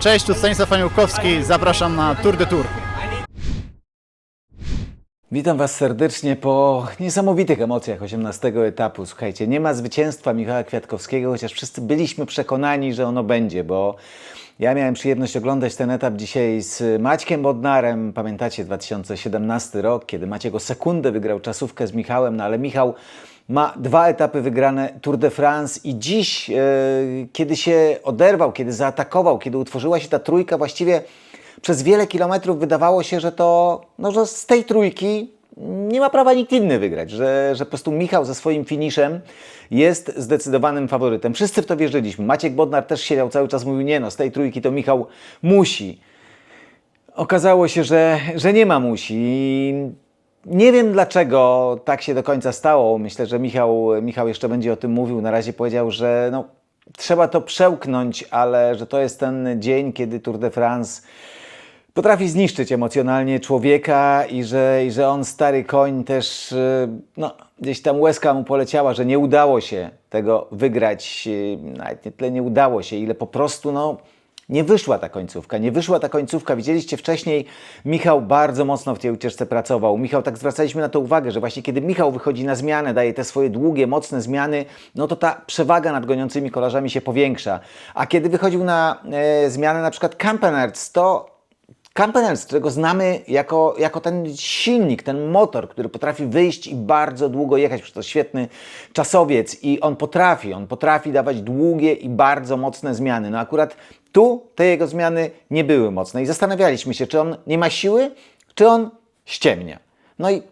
Cześć, tu Stanisław Aniłkowski, zapraszam na Tour de Tour. Witam Was serdecznie po niesamowitych emocjach 18 etapu. Słuchajcie, nie ma zwycięstwa Michała Kwiatkowskiego, chociaż wszyscy byliśmy przekonani, że ono będzie, bo ja miałem przyjemność oglądać ten etap dzisiaj z Maćkiem Bodnarem. Pamiętacie 2017 rok, kiedy Maciek o sekundę wygrał czasówkę z Michałem, no ale Michał ma dwa etapy wygrane Tour de France i dziś, e, kiedy się oderwał, kiedy zaatakował, kiedy utworzyła się ta trójka, właściwie przez wiele kilometrów wydawało się, że to, no, że z tej trójki nie ma prawa nikt inny wygrać, że, że po prostu Michał ze swoim finiszem jest zdecydowanym faworytem. Wszyscy w to wierzyliśmy. Maciek Bodnar też siedział cały czas, mówił, nie no, z tej trójki to Michał musi. Okazało się, że, że nie ma musi. Nie wiem dlaczego tak się do końca stało. Myślę, że Michał, Michał jeszcze będzie o tym mówił. Na razie powiedział, że no, trzeba to przełknąć, ale że to jest ten dzień, kiedy Tour de France potrafi zniszczyć emocjonalnie człowieka i że, i że on, stary koń, też y, no, gdzieś tam łezka mu poleciała, że nie udało się tego wygrać. y, Nawet nie tyle nie udało się, ile po prostu no, nie wyszła ta końcówka. Nie wyszła ta końcówka. Widzieliście wcześniej, Michał bardzo mocno w tej ucieczce pracował. Michał, tak zwracaliśmy na to uwagę, że właśnie kiedy Michał wychodzi na zmianę, daje te swoje długie, mocne zmiany, no to ta przewaga nad goniącymi kolarzami się powiększa. A kiedy wychodził na e, zmianę na przykład Campenerts, to Campenerz, którego znamy jako, jako ten silnik, ten motor, który potrafi wyjść i bardzo długo jechać, przecież to świetny czasowiec i on potrafi, on potrafi dawać długie i bardzo mocne zmiany. No akurat tu te jego zmiany nie były mocne i zastanawialiśmy się, czy on nie ma siły, czy on ściemnia. No i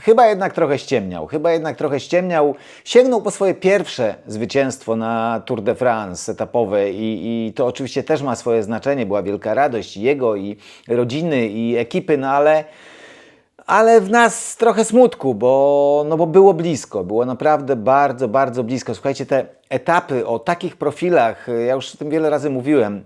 Chyba jednak trochę ściemniał, chyba jednak trochę ściemniał. Sięgnął po swoje pierwsze zwycięstwo na Tour de France etapowe i, i to oczywiście też ma swoje znaczenie. Była wielka radość jego, i rodziny, i ekipy, no ale, ale w nas trochę smutku, bo, no bo było blisko, było naprawdę bardzo, bardzo blisko. Słuchajcie, te etapy o takich profilach, ja już o tym wiele razy mówiłem,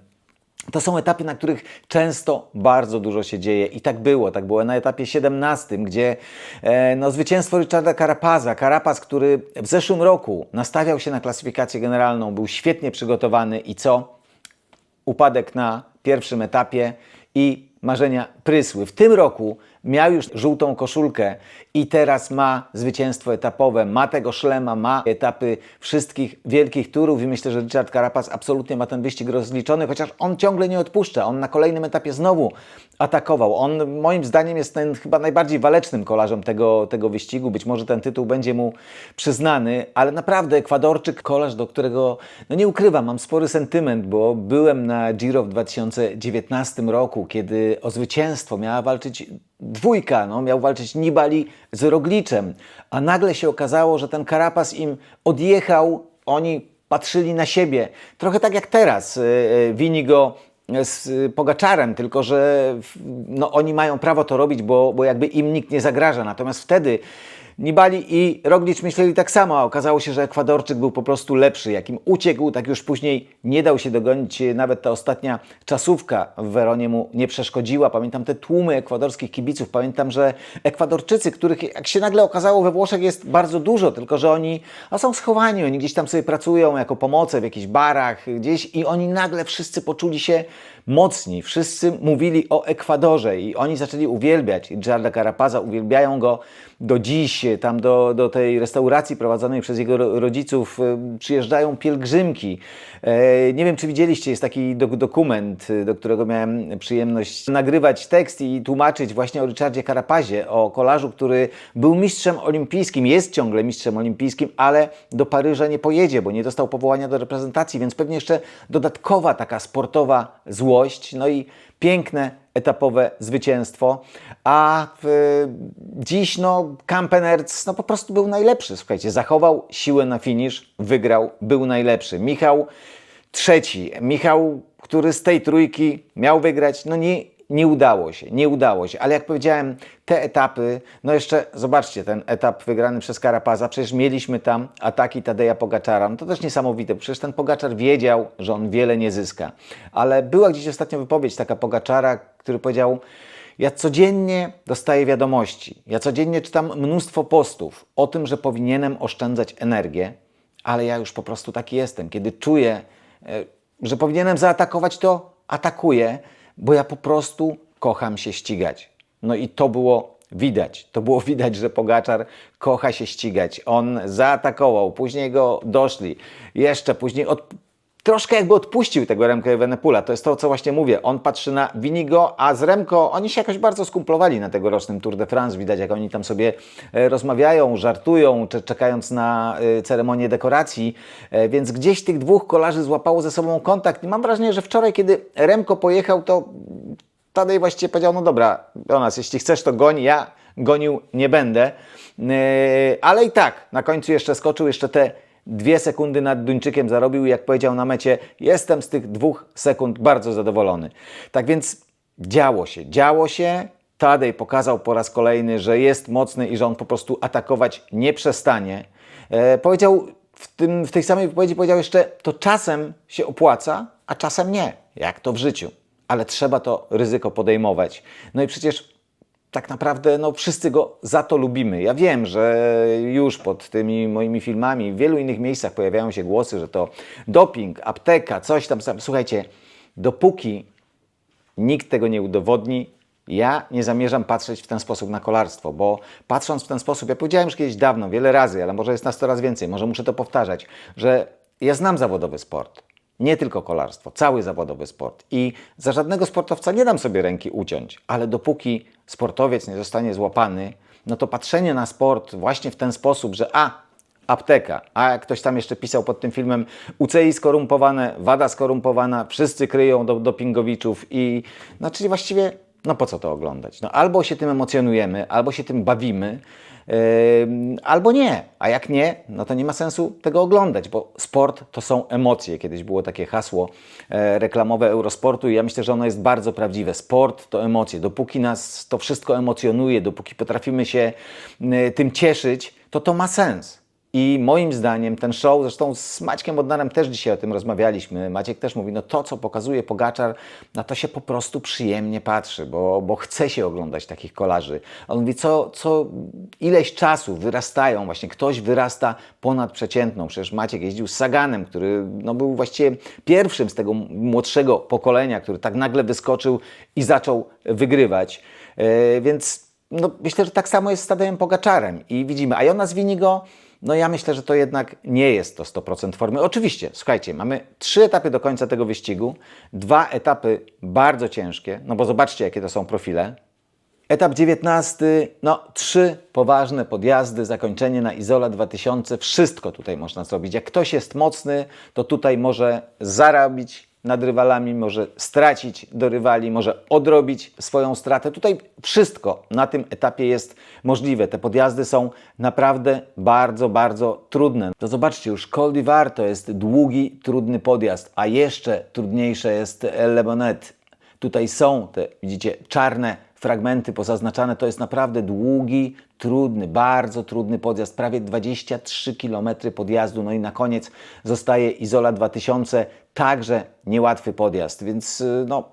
to są etapy, na których często bardzo dużo się dzieje i tak było. Tak było na etapie 17, gdzie e, no, zwycięstwo Richarda Carapaza, Carapaz, który w zeszłym roku nastawiał się na klasyfikację generalną, był świetnie przygotowany i co? Upadek na pierwszym etapie i marzenia prysły. W tym roku miał już żółtą koszulkę i teraz ma zwycięstwo etapowe, ma tego szlema, ma etapy wszystkich wielkich turów i myślę, że Richard Carapaz absolutnie ma ten wyścig rozliczony, chociaż on ciągle nie odpuszcza. On na kolejnym etapie znowu atakował. On moim zdaniem jest ten chyba najbardziej walecznym kolarzem tego, tego wyścigu. Być może ten tytuł będzie mu przyznany, ale naprawdę Ekwadorczyk, kolarz, do którego, no nie ukrywam, mam spory sentyment, bo byłem na Giro w 2019 roku, kiedy o zwycięstwo miała walczyć dwójka, no, miał walczyć Nibali z Rogliczem, a nagle się okazało, że ten Karapaz im odjechał, oni patrzyli na siebie. Trochę tak jak teraz, y, y, wini go z y, Pogaczarem, tylko że no, oni mają prawo to robić, bo, bo jakby im nikt nie zagraża. Natomiast wtedy Nibali i Roglic myśleli tak samo, a okazało się, że Ekwadorczyk był po prostu lepszy. Jakim uciekł, tak już później nie dał się dogonić. Nawet ta ostatnia czasówka w Weronie mu nie przeszkodziła. Pamiętam te tłumy ekwadorskich kibiców. Pamiętam, że Ekwadorczycy, których jak się nagle okazało we Włoszech jest bardzo dużo, tylko że oni a są schowani, oni gdzieś tam sobie pracują jako pomoce w jakichś barach gdzieś i oni nagle wszyscy poczuli się mocni. Wszyscy mówili o Ekwadorze i oni zaczęli uwielbiać Richarda Carapaza, uwielbiają go do dziś. Tam do, do tej restauracji prowadzonej przez jego ro- rodziców e, przyjeżdżają pielgrzymki. E, Nie wiem, czy widzieliście, jest taki dok- dokument, e, do którego miałem przyjemność nagrywać tekst i tłumaczyć właśnie o Richardzie Carapazie, o kolarzu, który był mistrzem olimpijskim, jest ciągle mistrzem olimpijskim, ale do Paryża nie pojedzie, bo nie dostał powołania do reprezentacji, więc pewnie jeszcze dodatkowa taka sportowa złość, no i piękne etapowe zwycięstwo, a w, dziś no Kampenerc no po prostu był najlepszy, słuchajcie, zachował siłę na finisz, wygrał, był najlepszy. Michał trzeci, Michał, który z tej trójki miał wygrać, no nie, nie udało się, nie udało się, ale jak powiedziałem, te etapy, no jeszcze zobaczcie ten etap wygrany przez Karapaza, przecież mieliśmy tam ataki Tadeja Pogaczara, no to też niesamowite, przecież ten Pogaczar wiedział, że on wiele nie zyska, ale była gdzieś ostatnio wypowiedź taka Pogaczara, który powiedział, ja codziennie dostaję wiadomości, ja codziennie czytam mnóstwo postów o tym, że powinienem oszczędzać energię, ale ja już po prostu taki jestem. Kiedy czuję, e, że powinienem zaatakować, to atakuję, bo ja po prostu kocham się ścigać. No i to było widać. To było widać, że Pogaczar kocha się ścigać. On zaatakował, później go doszli. Jeszcze później od, troszkę jakby odpuścił tego Remka Evenepula. To jest to, co właśnie mówię. On patrzy na Winigo, a z Remko oni się jakoś bardzo skumplowali na tegorocznym Tour de France. Widać, jak oni tam sobie e, rozmawiają, żartują, cze- czekając na e, ceremonię dekoracji. E, Więc gdzieś tych dwóch kolarzy złapało ze sobą kontakt. I mam wrażenie, że wczoraj, kiedy Remko pojechał, to Tadej właściwie powiedział, no dobra, Jonas, jeśli chcesz, to goń, ja gonił nie będę. Ale i tak, na końcu jeszcze skoczył, jeszcze te dwie sekundy nad Duńczykiem zarobił i jak powiedział na mecie, jestem z tych dwóch sekund bardzo zadowolony. Tak więc działo się, działo się. Tadej pokazał po raz kolejny, że jest mocny i że on po prostu atakować nie przestanie. E, powiedział w, tym, w tej samej wypowiedzi powiedział jeszcze, to czasem się opłaca, a czasem nie, jak to w życiu. Ale trzeba to ryzyko podejmować. No i przecież tak naprawdę no, wszyscy go za to lubimy. Ja wiem, że już pod tymi moimi filmami w wielu innych miejscach pojawiają się głosy, że to doping, apteka, coś tam. Słuchajcie, dopóki nikt tego nie udowodni. Ja nie zamierzam patrzeć w ten sposób na kolarstwo, bo patrząc w ten sposób, ja powiedziałem już kiedyś dawno, wiele razy, ale może jest nas coraz więcej, może muszę to powtarzać, że ja znam zawodowy sport. Nie tylko kolarstwo, cały zawodowy sport. I za żadnego sportowca nie dam sobie ręki uciąć, ale dopóki sportowiec nie zostanie złapany, no to patrzenie na sport właśnie w ten sposób, że a, apteka. A jak ktoś tam jeszcze pisał pod tym filmem UCI skorumpowane, WADA skorumpowana, wszyscy kryją do, dopingowiczów i no czyli właściwie no po co to oglądać? No albo się tym emocjonujemy, albo się tym bawimy, albo nie. A jak nie, no to nie ma sensu tego oglądać, bo sport to są emocje. Kiedyś było takie hasło e, reklamowe Eurosportu i ja myślę, że ono jest bardzo prawdziwe. Sport to emocje. Dopóki nas to wszystko emocjonuje, dopóki potrafimy się y, tym cieszyć, to to ma sens. I moim zdaniem ten show, zresztą z Maćkiem Bodnarem też dzisiaj o tym rozmawialiśmy, Maciek też mówi, no to co pokazuje Pogaczar, na to się po prostu przyjemnie patrzy, bo, bo chce się oglądać takich kolarzy. On mówi, co, co ileś czasu wyrastają, właśnie ktoś wyrasta ponad przeciętną. Przecież Maciek jeździł z Saganem, który no, był właściwie pierwszym z tego młodszego pokolenia, który tak nagle wyskoczył i zaczął wygrywać. E, więc no, myślę, że tak samo jest z Tadejem Pogaczarem i widzimy, a Jonas Winigo, no ja myślę, że to jednak nie jest to 100% formy. Oczywiście, słuchajcie, mamy trzy etapy do końca tego wyścigu, dwa etapy bardzo ciężkie, no bo zobaczcie, jakie to są profile. Etap 19, no trzy poważne podjazdy, zakończenie na Izola 2000, wszystko tutaj można zrobić. Jak ktoś jest mocny, to tutaj może zarobić nad rywalami, może stracić do rywali, może odrobić swoją stratę. Tutaj wszystko na tym etapie jest możliwe. Te podjazdy są naprawdę bardzo, bardzo trudne. To zobaczcie, już Col d'Ivoire to jest długi, trudny podjazd, a jeszcze trudniejsze jest Le Bonnet. Tutaj są te, widzicie, czarne fragmenty pozaznaczane. To jest naprawdę długi, trudny, bardzo trudny podjazd. Prawie 23 km podjazdu. No i na koniec zostaje Izola 2000. Także niełatwy podjazd. Więc y, no,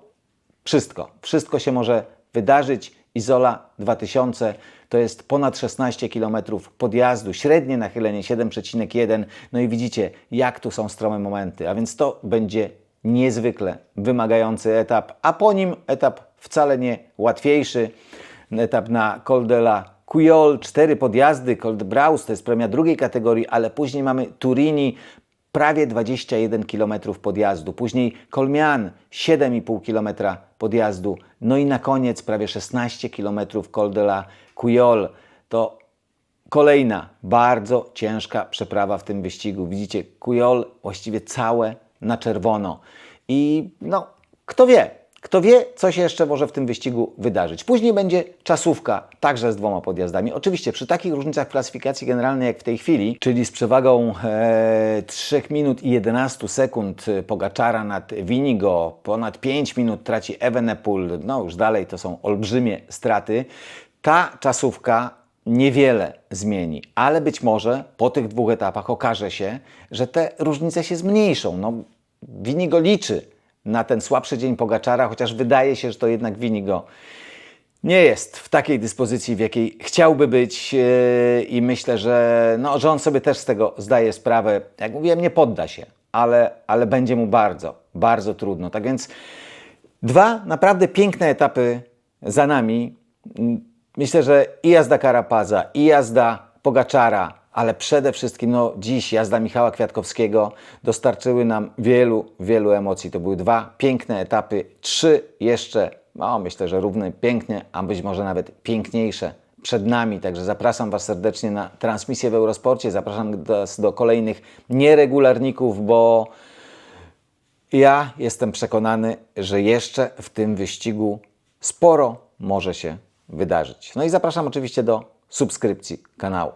wszystko, wszystko się może wydarzyć. Izola 2000 to jest ponad 16 km podjazdu, średnie nachylenie 7,1. No i widzicie, jak tu są strome momenty. A więc to będzie niezwykle wymagający etap, a po nim etap wcale nie łatwiejszy. Etap na Col de la Cuyol, cztery podjazdy, Col de Braus, to jest premia drugiej kategorii, ale później mamy Turini, prawie 21 km podjazdu, później Kolmian 7,5 km podjazdu, no i na koniec prawie 16 km Col de la Cuyol. To kolejna bardzo ciężka przeprawa w tym wyścigu. Widzicie, Cuyol właściwie całe na czerwono. I no, kto wie, kto wie, co się jeszcze może w tym wyścigu wydarzyć. Później będzie czasówka, także z dwoma podjazdami. Oczywiście przy takich różnicach klasyfikacji generalnej jak w tej chwili, czyli z przewagą e, 3 minut i 11 sekund Pogaczara nad Winigo, ponad 5 minut traci Evenepoel, no już dalej to są olbrzymie straty. Ta czasówka niewiele zmieni, ale być może po tych dwóch etapach okaże się, że te różnice się zmniejszą. No, Winigo liczy na ten słabszy dzień Pogaczara, chociaż wydaje się, że to jednak Winigo nie jest w takiej dyspozycji, w jakiej chciałby być yy, i myślę, że, no, że on sobie też z tego zdaje sprawę. Jak mówiłem, nie podda się, ale, ale będzie mu bardzo, bardzo trudno. Tak więc Dwa naprawdę piękne etapy za nami. Myślę, że i jazda Karapaza, i jazda Pogaczara, ale przede wszystkim no, dziś jazda Michała Kwiatkowskiego dostarczyły nam wielu, wielu emocji. To były dwa piękne etapy, trzy jeszcze, no, myślę, że równie piękne, a być może nawet piękniejsze przed nami. Także zapraszam Was serdecznie na transmisję w Eurosporcie. Zapraszam Was do kolejnych nieregularników, bo ja jestem przekonany, że jeszcze w tym wyścigu sporo może się wydarzyć. No i zapraszam oczywiście do subskrypcji kanału.